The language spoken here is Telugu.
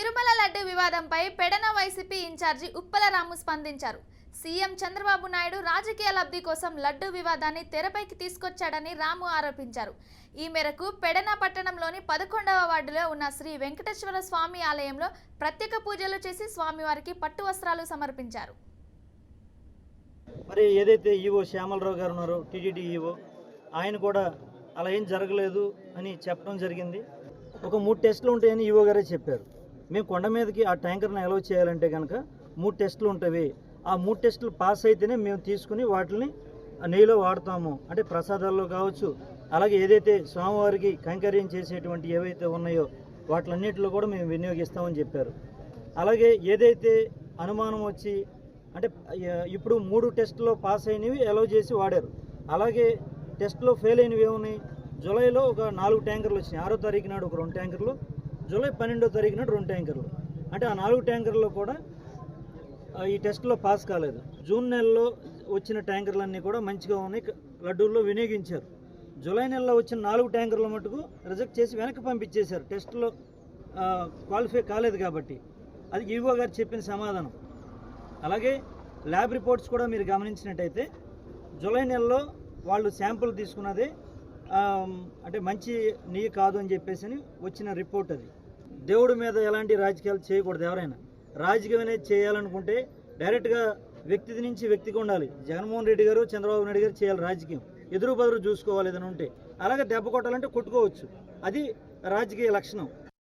తిరుమల లడ్డు వివాదంపై పెడన వైసీపీ ఇన్ఛార్జి ఉప్పలరాము స్పందించారు. సీఎం చంద్రబాబు నాయుడు రాజకీయ లబ్ధి కోసం లడ్డు వివాదాన్ని తెరపైకి తీసుకొచ్చాడని రాము ఆరోపించారు. ఈ మేరకు పెడన పట్టణంలోని పదకొండవ వార్డులో ఉన్న శ్రీ వెంకటేశ్వర స్వామి ఆలయంలో ప్రత్యేక పూజలు చేసి స్వామివారికి పట్టు వస్త్రాలు సమర్పించారు. మరి ఏదైతే ఈవో శ్యామలరావు గారు ఉన్నారో టీటీడీ ఈవో ఆయన కూడా అలా ఏం జరగలేదు అని చెప్పడం జరిగింది. ఒక మూడు టెస్టులు ఉంటాయని ఈవో గారే చెప్పారు. మేము కొండ మీదకి ఆ ట్యాంకర్ని అలౌ చేయాలంటే కనుక మూడు టెస్టులు ఉంటాయి ఆ మూడు టెస్టులు పాస్ అయితేనే మేము తీసుకుని వాటిని నెయ్యిలో వాడతాము. అంటే ప్రసాదాల్లో కావచ్చు అలాగే ఏదైతే స్వామివారికి కైంకర్యం చేసేటువంటి ఏవైతే ఉన్నాయో వాటిలన్నింటిలో కూడా మేము వినియోగిస్తామని చెప్పారు. అలాగే ఏదైతే అనుమానం వచ్చి అంటే ఇప్పుడు మూడు టెస్టులో పాస్ అయినవి అలౌ చేసి వాడారు. అలాగే టెస్ట్లో ఫెయిల్ అయినవి ఏమున్నాయి? జూలైలో ఒక నాలుగు ట్యాంకర్లు వచ్చినాయి. ఆరో తారీఖు నాడు ఒక రెండు ట్యాంకర్లు జూలై పన్నెండో తారీఖున రెండు ట్యాంకర్లు. అంటే ఆ నాలుగు ట్యాంకర్లో కూడా ఈ టెస్ట్లో పాస్ కాలేదు. జూన్ నెలలో వచ్చిన ట్యాంకర్లన్నీ కూడా మంచిగా ఉన్నాయి. లడ్డూల్లో వినియోగించారు. జూలై నెలలో వచ్చిన నాలుగు ట్యాంకర్ల మటుకు రిజెక్ట్ చేసి వెనక్కి పంపించేశారు. టెస్ట్లో క్వాలిఫై కాలేదు కాబట్టి. అది ఈవో గారు చెప్పిన సమాధానం. అలాగే ల్యాబ్ రిపోర్ట్స్ కూడా మీరు గమనించినట్టయితే జూలై నెలలో వాళ్ళు శాంపుల్ తీసుకున్నది అంటే మంచి నీ కాదు అని చెప్పేసి అని వచ్చిన రిపోర్ట్ అది. దేవుడి మీద ఎలాంటి రాజకీయాలు చేయకూడదు ఎవరైనా. రాజకీయం అనేది చేయాలనుకుంటే డైరెక్ట్గా వ్యక్తి నుంచి వ్యక్తికి ఉండాలి. జగన్మోహన్ రెడ్డి గారు చంద్రబాబు నాయుడు గారు చేయాలి రాజకీయం. ఎదురు బదురు చూసుకోవాలి ఏదైనా ఉంటే. అలాగే దెబ్బ కొట్టాలంటే కొట్టుకోవచ్చు. అది రాజకీయ లక్షణం.